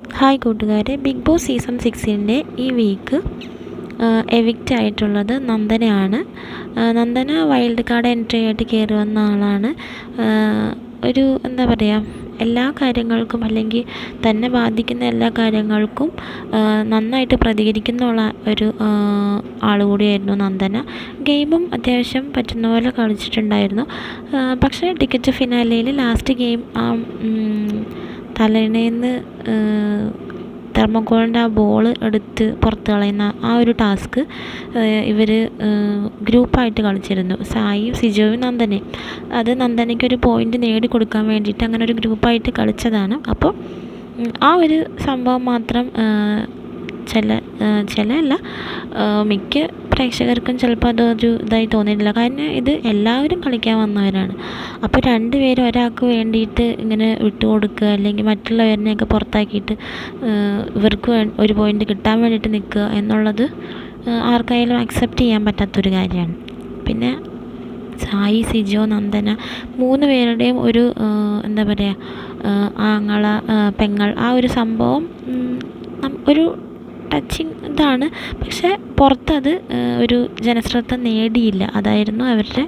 Hi കൂട്ടുകാരെ. Big boss season സിക്സിന്റെ ഈ week evict ആയിട്ടുള്ളത് നന്ദനയാണ്. നന്ദന വൈൽഡ് കാർഡ് എൻട്രി ആയിട്ട് കയറി വന്ന ആളാണ്. ഒരു എന്താ പറയുക എല്ലാ കാര്യങ്ങൾക്കും അല്ലെങ്കിൽ തന്നെ ബാധിക്കുന്ന എല്ലാ കാര്യങ്ങൾക്കും നന്നായിട്ട് പ്രതികരിക്കുന്ന ഒരു ആൾ കൂടിയായിരുന്നു നന്ദന. ഗെയിമും അത്യാവശ്യം പറ്റുന്ന പോലെ കളിച്ചിട്ടുണ്ടായിരുന്നു. പക്ഷേ ടിക്കറ്റ് ഫിനാലയിൽ ലാസ്റ്റ് ഗെയിം തലേണേന്ന് തെർമോക്കോളിന്റെ ആ ബോൾ എടുത്ത് പുറത്ത് കളയുന്ന ആ ഒരു ടാസ്ക് ഇവർ ഗ്രൂപ്പായിട്ട് കളിച്ചിരുന്നു. സായിയും സിജോയും നന്ദനയും. അത് നന്ദനയ്ക്ക് ഒരു പോയിന്റ് നേടിക്കൊടുക്കാൻ വേണ്ടിയിട്ട് അങ്ങനെ ഒരു ഗ്രൂപ്പായിട്ട് കളിച്ചതാണ്. അപ്പോൾ ആ ഒരു സംഭവം മാത്രം ചില ചില അല്ല മിക്ക പ്രേക്ഷകർക്കും ചിലപ്പോൾ അതൊരു ഇതായി തോന്നിയിട്ടില്ല. കാരണം ഇത് എല്ലാവരും കളിക്കാൻ വന്നവരാണ്. അപ്പോൾ രണ്ട് പേരും ഒരാൾക്ക് വേണ്ടിയിട്ട് ഇങ്ങനെ വിട്ടുകൊടുക്കുക അല്ലെങ്കിൽ മറ്റുള്ളവരിനെയൊക്കെ പുറത്താക്കിയിട്ട് ഇവർക്ക് ഒരു പോയിന്റ് കിട്ടാൻ വേണ്ടിയിട്ട് നിൽക്കുക എന്നുള്ളത് ആർക്കായാലും അക്സെപ്റ്റ് ചെയ്യാൻ പറ്റാത്തൊരു കാര്യമാണ്. പിന്നെ സായി സിജോ നന്ദന മൂന്ന് പേരുടെയും ഒരു എന്താ പറയുക ആങ്ങള പെങ്ങൾ ആ ഒരു സംഭവം ഒരു ടച്ചിങ് ഇതാണ്. പക്ഷേ പുറത്തത് ഒരു ജനശ്രദ്ധ നേടിയില്ല. അതായിരുന്നു അവരുടെ